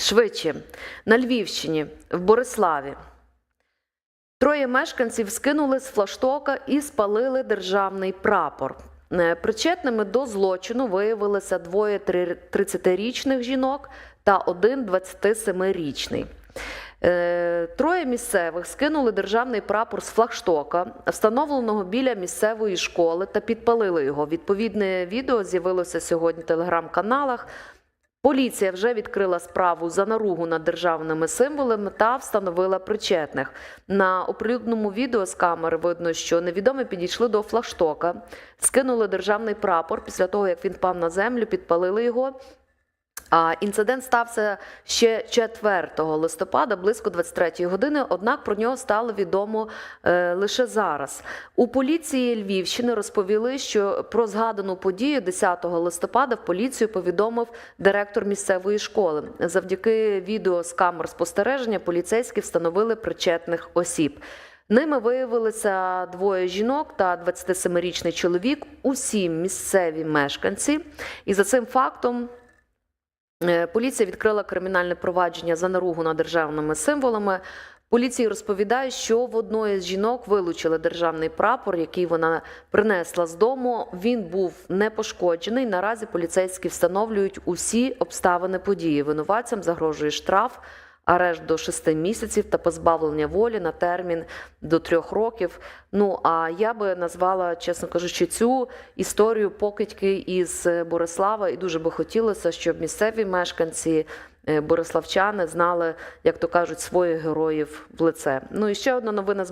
Швидше на Львівщині, в Бориславі. Троє мешканців скинули з флаштока і спалили державний прапор. Е, Причетними до злочину виявилися двоє 30-річних жінок та один 27-річний. Е, Троє місцевих скинули державний прапор з флагштока, встановленого біля місцевої школи, та підпалили його. Відповідне відео з'явилося сьогодні в телеграм-каналах. Поліція вже відкрила справу за наругу над державними символами та встановила причетних. На оприлюдненому відео з камери видно, що невідомі підійшли до флагштока, скинули державний прапор. Після того, як він впав на землю, підпалили його. Інцидент стався ще 4 листопада, близько 23 години. Однак про нього стало відомо е, лише зараз. У поліції Львівщини розповіли, що про згадану подію 10 листопада в поліцію повідомив директор місцевої школи. Завдяки відео з камер спостереження поліцейські встановили причетних осіб. Ними виявилися двоє жінок та 27-річний чоловік, усі місцеві мешканці. І за цим фактом Поліція відкрила кримінальне провадження за наругу над державними символами. Поліції розповідає, що в одної з жінок вилучили державний прапор, який вона принесла з дому. Він був не пошкоджений. Наразі поліцейські встановлюють усі обставини події. Винуватцям загрожує штраф, арешт до 6 місяців та позбавлення волі на термін до 3 років. Ну а я би назвала, чесно кажучи, цю історію покидьки із Борислава, і дуже би хотілося, щоб місцеві мешканці. е, Бориславчани знали, як то кажуть, своїх героїв в лице. Ну і ще одна новина з